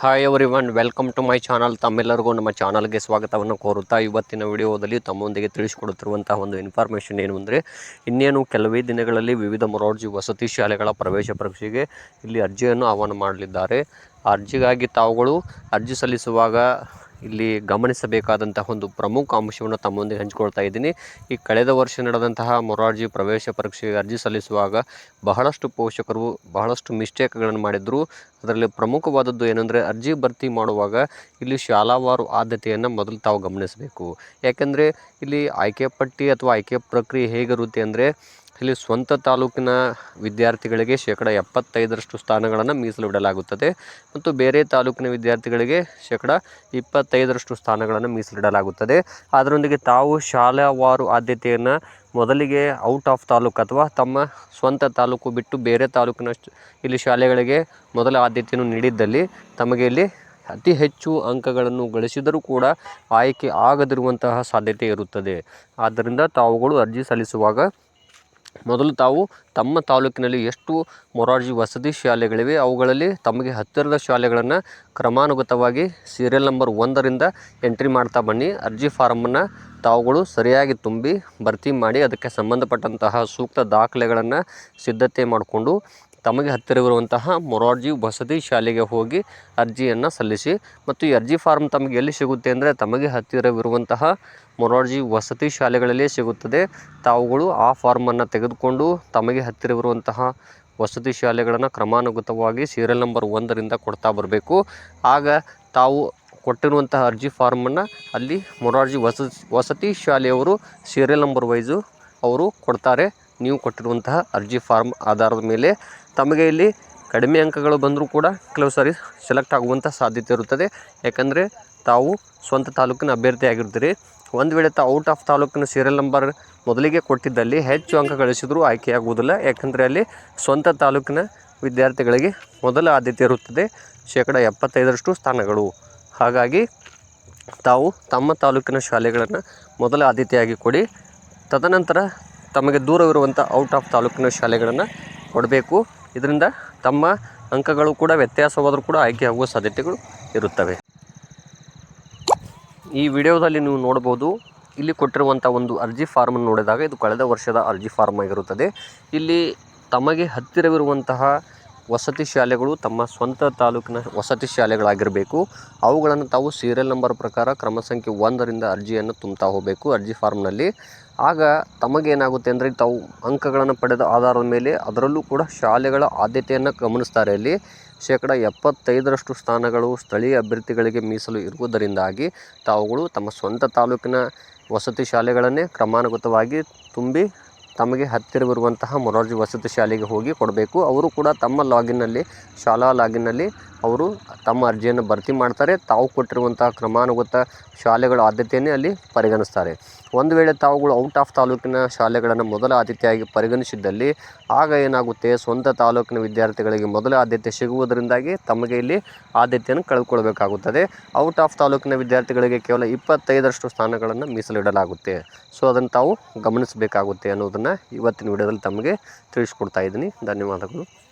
Hi everyone welcome to my channel ತಮ್ಮೆಲ್ಲರಿಗೂ ನಮ್ಮ ಚಾನಲ್ಗೆ ಸ್ವಾಗತವನ್ನು ಕೋರುತ್ತಾ ಇವತ್ತಿನ ವಿಡಿಯೋದಲ್ಲಿ ತಮ್ಮೊಂದಿಗೆ ತಿಳಿಸಿಕೊಡುತ್ತಿರುವಂತಹ ಒಂದು ಇನ್ಫಾರ್ಮೇಷನ್ ಏನು ಅಂದರೆ, ಇನ್ನೇನು ಕೆಲವೇ ದಿನಗಳಲ್ಲಿ ವಿವಿಧ ಮೊರಾರ್ಜಿ ವಸತಿ ಶಾಲೆಗಳ ಪ್ರವೇಶ ಪರೀಕ್ಷೆಗೆ ಇಲ್ಲಿ ಅರ್ಜಿಯನ್ನು ಆಹ್ವಾನ ಮಾಡಲಿದ್ದಾರೆ. ಅರ್ಜಿಗಾಗಿ ತಾವುಗಳು ಅರ್ಜಿ ಸಲ್ಲಿಸುವಾಗ ಇಲ್ಲಿ ಗಮನಿಸಬೇಕಾದಂತಹ ಒಂದು ಪ್ರಮುಖ ಅಂಶವನ್ನು ತಮ್ಮೊಂದಿಗೆ ಹಂಚಿಕೊಳ್ತಾ ಇದ್ದೀನಿ. ಈ ಕಳೆದ ವರ್ಷ ನಡೆದಂತಹ ಮೊರಾರ್ಜಿ ಪ್ರವೇಶ ಪರೀಕ್ಷೆಗೆ ಅರ್ಜಿ ಸಲ್ಲಿಸುವಾಗ ಬಹಳಷ್ಟು ಪೋಷಕರು ಬಹಳಷ್ಟು ಮಿಸ್ಟೇಕ್ಗಳನ್ನು ಮಾಡಿದರು. ಅದರಲ್ಲಿ ಪ್ರಮುಖವಾದದ್ದು ಏನಂದರೆ ಅರ್ಜಿ ಭರ್ತಿ ಮಾಡುವಾಗ ಇಲ್ಲಿ ಶಾಲಾವಾರು ಆದ್ಯತೆಯನ್ನು ಮೊದಲು ತಾವು ಗಮನಿಸಬೇಕು. ಯಾಕೆಂದರೆ ಇಲ್ಲಿ ಆಯ್ಕೆ ಪಟ್ಟಿ ಅಥವಾ ಆಯ್ಕೆ ಪ್ರಕ್ರಿಯೆ ಹೇಗಿರುತ್ತೆ ಅಂದರೆ ಇಲ್ಲಿ ಸ್ವಂತ ತಾಲೂಕಿನ ವಿದ್ಯಾರ್ಥಿಗಳಿಗೆ ಶೇಕಡ ಎಪ್ಪತ್ತೈದರಷ್ಟು ಸ್ಥಾನಗಳನ್ನು ಮೀಸಲಿಡಲಾಗುತ್ತದೆ ಮತ್ತು ಬೇರೆ ತಾಲೂಕಿನ ವಿದ್ಯಾರ್ಥಿಗಳಿಗೆ ಶೇಕಡ ಇಪ್ಪತ್ತೈದರಷ್ಟು ಸ್ಥಾನಗಳನ್ನು ಮೀಸಲಿಡಲಾಗುತ್ತದೆ ಅದರೊಂದಿಗೆ ತಾವು ಶಾಲಾವಾರು ಆದ್ಯತೆಯನ್ನು ಮೊದಲಿಗೆ ಔಟ್ ಆಫ್ ತಾಲೂಕು ಅಥವಾ ತಮ್ಮ ಸ್ವಂತ ತಾಲೂಕು ಬಿಟ್ಟು ಬೇರೆ ತಾಲೂಕಿನ ಇಲ್ಲಿ ಶಾಲೆಗಳಿಗೆ ಮೊದಲ ಆದ್ಯತೆಯನ್ನು ನೀಡಿದ್ದಲ್ಲಿ ತಮಗೆ ಇಲ್ಲಿ ಅತಿ ಹೆಚ್ಚು ಅಂಕಗಳನ್ನು ಗಳಿಸಿದರೂ ಕೂಡ ಆಯ್ಕೆ ಆಗದಿರುವಂತಹ ಸಾಧ್ಯತೆ ಇರುತ್ತದೆ. ಆದ್ದರಿಂದ ತಾವುಗಳು ಅರ್ಜಿ ಸಲ್ಲಿಸುವಾಗ ಮೊದಲು ತಾವು ತಮ್ಮ ತಾಲೂಕಿನಲ್ಲಿ ಎಷ್ಟು ಮೊರಾರ್ಜಿ ವಸತಿ ಶಾಲೆಗಳಿವೆ, ಅವುಗಳಲ್ಲಿ ತಮಗೆ ಹತ್ತಿರದ ಶಾಲೆಗಳನ್ನು ಕ್ರಮಾನುಗತವಾಗಿ ಸೀರಿಯಲ್ ನಂಬರ್ ಒಂದರಿಂದ ಎಂಟ್ರಿ ಮಾಡ್ತಾ ಬನ್ನಿ. ಅರ್ಜಿ ಫಾರಮನ್ನು ತಾವುಗಳು ಸರಿಯಾಗಿ ತುಂಬಿ ಭರ್ತಿ ಮಾಡಿ, ಅದಕ್ಕೆ ಸಂಬಂಧಪಟ್ಟಂತಹ ಸೂಕ್ತ ದಾಖಲೆಗಳನ್ನು ಸಿದ್ಧತೆ ಮಾಡಿಕೊಂಡು ತಮಗೆ ಹತ್ತಿರವಿರುವಂತಹ ಮೊರಾರ್ಜಿ ವಸತಿ ಶಾಲೆಗೆ ಹೋಗಿ ಅರ್ಜಿಯನ್ನು ಸಲ್ಲಿಸಿ ಮತ್ತು ಈ ಅರ್ಜಿ ಫಾರ್ಮ್ ತಮಗೆ ಎಲ್ಲಿ ಸಿಗುತ್ತೆ ಅಂದರೆ ತಮಗೆ ಹತ್ತಿರವಿರುವಂತಹ ಮೊರಾರ್ಜಿ ವಸತಿ ಶಾಲೆಗಳಲ್ಲೇ ಸಿಗುತ್ತದೆ. ತಾವುಗಳು ಆ ಫಾರ್ಮನ್ನು ತೆಗೆದುಕೊಂಡು ತಮಗೆ ಹತ್ತಿರವಿರುವಂತಹ ವಸತಿ ಶಾಲೆಗಳನ್ನು ಕ್ರಮಾನುಗತವಾಗಿ ಸೀರಿಯಲ್ ನಂಬರ್ ಒಂದರಿಂದ ಕೊಡ್ತಾ ಬರಬೇಕು. ಆಗ ತಾವು ಕೊಟ್ಟಿರುವಂತಹ ಅರ್ಜಿ ಫಾರ್ಮನ್ನು ಅಲ್ಲಿ ಮೊರಾರ್ಜಿ ವಸತಿ ವಸತಿ ಶಾಲೆಯವರು ಸೀರಿಯಲ್ ನಂಬರ್ ವೈಸು ಅವರು ಕೊಡ್ತಾರೆ. ನೀವು ಕೊಟ್ಟಿರುವಂತಹ ಅರ್ಜಿ ಫಾರ್ಮ್ ಆಧಾರದ ಮೇಲೆ ತಮಗೆ ಇಲ್ಲಿ ಕಡಿಮೆ ಅಂಕಗಳು ಬಂದರೂ ಕೂಡ ಕೆಲವು ಸಾರಿ ಸೆಲೆಕ್ಟ್ ಆಗುವಂಥ ಸಾಧ್ಯತೆ ಇರುತ್ತದೆ. ಯಾಕಂದರೆ ತಾವು ಸ್ವಂತ ತಾಲೂಕಿನ ಅಭ್ಯರ್ಥಿ ಆಗಿರ್ತೀರಿ ಒಂದು ವೇಳೆ ತಾವು ಔಟ್ ಆಫ್ ತಾಲೂಕಿನ ಸೀರಿಯಲ್ ನಂಬರ್ ಮೊದಲಿಗೆ ಕೊಟ್ಟಿದ್ದಲ್ಲಿ ಹೆಚ್ಚು ಅಂಕ ಗಳಿಸಿದರೂ ಆಯ್ಕೆಯಾಗುವುದಿಲ್ಲ. ಯಾಕಂದರೆ ಅಲ್ಲಿ ಸ್ವಂತ ತಾಲೂಕಿನ ವಿದ್ಯಾರ್ಥಿಗಳಿಗೆ ಮೊದಲ ಆದ್ಯತೆ ಇರುತ್ತದೆ. ಶೇಕಡ ಎಪ್ಪತ್ತೈದರಷ್ಟು ಸ್ಥಾನಗಳು. ಹಾಗಾಗಿ ತಾವು ತಮ್ಮ ತಾಲೂಕಿನ ಶಾಲೆಗಳನ್ನು ಮೊದಲ ಆದ್ಯತೆಯಾಗಿ ಕೊಡಿ. ತದನಂತರ ತಮಗೆ ದೂರವಿರುವಂಥ ಔಟ್ ಆಫ್ ತಾಲೂಕಿನ ಶಾಲೆಗಳನ್ನು ಕೊಡಬೇಕು. ಇದರಿಂದ ತಮ್ಮ ಅಂಕಗಳು ಕೂಡ ವ್ಯತ್ಯಾಸವಾದರೂ ಕೂಡ ಆಯ್ಕೆಯಾಗುವ ಸಾಧ್ಯತೆಗಳು ಇರುತ್ತವೆ. ಈ ವಿಡಿಯೋದಲ್ಲಿ ನೀವು ನೋಡ್ಬೋದು ಇಲ್ಲಿ ಕೊಟ್ಟಿರುವಂಥ ಒಂದು ಅರ್ಜಿ ಫಾರ್ಮನ್ನು ನೋಡಿದಾಗ ಇದು ಕಳೆದ ವರ್ಷದ ಅರ್ಜಿ ಫಾರ್ಮ್ ಆಗಿರುತ್ತದೆ. ಇಲ್ಲಿ ತಮಗೆ ಹತ್ತಿರವಿರುವಂತಹ ವಸತಿ ಶಾಲೆಗಳು ತಮ್ಮ ಸ್ವಂತ ತಾಲೂಕಿನ ವಸತಿ ಶಾಲೆಗಳಾಗಿರಬೇಕು. ಅವುಗಳನ್ನು ತಾವು ಸೀರಿಯಲ್ ನಂಬರ್ ಪ್ರಕಾರ ಕ್ರಮ ಸಂಖ್ಯೆ ಒಂದರಿಂದ ಅರ್ಜಿಯನ್ನು ತುಂಬ್ತಾ ಹೋಗಬೇಕು ಅರ್ಜಿ ಫಾರ್ಮ್ನಲ್ಲಿ. ಆಗ ತಮಗೇನಾಗುತ್ತೆ ಅಂದರೆ ತಾವು ಅಂಕಗಳನ್ನು ಪಡೆದ ಆಧಾರದ ಮೇಲೆ ಅದರಲ್ಲೂ ಕೂಡ ಶಾಲೆಗಳ ಆದ್ಯತೆಯನ್ನು ಗಮನಿಸ್ತಾರೆ ಇಲ್ಲಿ ಶೇಕಡ ಎಪ್ಪತ್ತೈದರಷ್ಟು ಸ್ಥಾನಗಳು ಸ್ಥಳೀಯ ಅಭ್ಯರ್ಥಿಗಳಿಗೆ ಮೀಸಲು ಇರುವುದರಿಂದಾಗಿ ತಾವುಗಳು ತಮ್ಮ ಸ್ವಂತ ತಾಲೂಕಿನ ವಸತಿ ಶಾಲೆಗಳನ್ನೇ ಕ್ರಮಾನುಗತವಾಗಿ ತುಂಬಿ ತಮಗೆ ಹತ್ತಿರವಿರುವಂತಹ ಮೊರಾರ್ಜಿ ವಸತಿ ಶಾಲೆಗೆ ಹೋಗಿ ಕೊಡಬೇಕು. ಅವರು ಕೂಡ ತಮ್ಮ ಲಾಗಿನ್ನಲ್ಲಿ ಶಾಲಾ ಲಾಗಿನ್ನಲ್ಲಿ ಅವರು ತಮ್ಮ ಅರ್ಜಿಯನ್ನು ಭರ್ತಿ ಮಾಡ್ತಾರೆ. ತಾವು ಕೊಟ್ಟಿರುವಂಥ ಕ್ರಮಾನುಗತ ಶಾಲೆಗಳ ಆದ್ಯತೆಯನ್ನೇ ಅಲ್ಲಿ ಪರಿಗಣಿಸ್ತಾರೆ. ಒಂದು ವೇಳೆ ತಾವುಗಳು ಔಟ್ ಆಫ್ ತಾಲೂಕಿನ ಶಾಲೆಗಳನ್ನು ಮೊದಲ ಆದ್ಯತೆಯಾಗಿ ಪರಿಗಣಿಸಿದ್ದಲ್ಲಿ ಆಗ ಏನಾಗುತ್ತೆ? ಸ್ವಂತ ತಾಲೂಕಿನ ವಿದ್ಯಾರ್ಥಿಗಳಿಗೆ ಮೊದಲ ಆದ್ಯತೆ ಸಿಗುವುದರಿಂದಾಗಿ ತಮಗೆ ಇಲ್ಲಿ ಆದ್ಯತೆಯನ್ನು ಕಳೆದುಕೊಳ್ಬೇಕಾಗುತ್ತದೆ ಔಟ್ ಆಫ್ ತಾಲೂಕಿನ ವಿದ್ಯಾರ್ಥಿಗಳಿಗೆ ಕೇವಲ ಇಪ್ಪತ್ತೈದರಷ್ಟು ಸ್ಥಾನಗಳನ್ನು ಮೀಸಲಿಡಲಾಗುತ್ತೆ. ಸೊ, ಅದನ್ನು ತಾವು ಗಮನಿಸಬೇಕಾಗುತ್ತೆ ಅನ್ನೋದನ್ನು ಇವತ್ತಿನ ವಿಡಿಯೋದಲ್ಲಿ ತಮಗೆ ತಿಳಿಸ್ಕೊಡ್ತಾ ಇದ್ದೀನಿ. ಧನ್ಯವಾದಗಳು.